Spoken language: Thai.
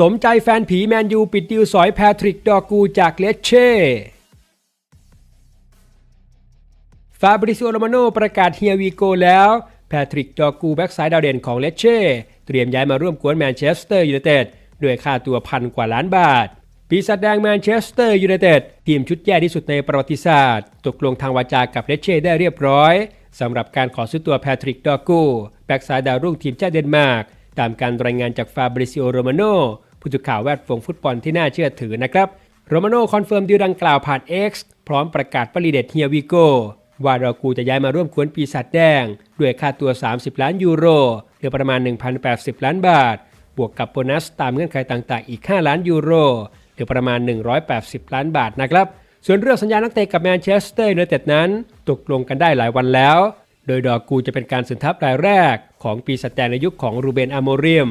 สมใจแฟนผีแมนยูปิดดิวสอยแพทริกดอกูจากเลเช่ฟาบริซิโอโรมาโนประกาศเฮียวีโกแล้ว แพทริกดอกูแบ็กซ้ายดาวเด่นของเลเช่เตรียมย้ายมาร่วมกวนแมนเชสเตอร์ยูไนเต็ดด้วยค่าตัวพันกว่าล้านบาท ปีศาจแดงแมนเชสเตอร์ยูไนเต็ดทีมชุดแย่ที่สุดในประวัติศาสตร์ ตกลงทางวาจากับเลเช่ได้เรียบร้อยสำหรับการขอซื้อตัวแพทริกดอกูแบ็กซ้ายดาวรุ่งทีมชาติเดนมาร์กตามการรายงานจากฟาบริซิโอโรมาโน ผู้สื่อข่าวแวดวงฟุตบอลที่น่าเชื่อถือนะครับโรมาโนคอนเฟิร์มดีลดังกล่าวผ่าน X พร้อมประกาศปริเดตเฮียวิโกว่าดอกูจะย้ายมาร่วมกวนปีศาจแดง ด้วยค่าตัว 30 ล้านยูโรหรือประมาณ 1,080 ล้านบาท บวกกับโบนัสตามเงื่อนไขต่างๆ อีก 5 ล้านยูโรหรือประมาณ 180 ล้านบาทนะครับ ส่วนเรื่องสัญญานักเตะกับแมนเชสเตอร์ยูไนเต็ดนั้น ตกลงกันได้หลายวันแล้ว โดยดอกูจะเป็นการสันทับรายแรกของปีศาจแดงในยุคของรูเบนอาโมเรียม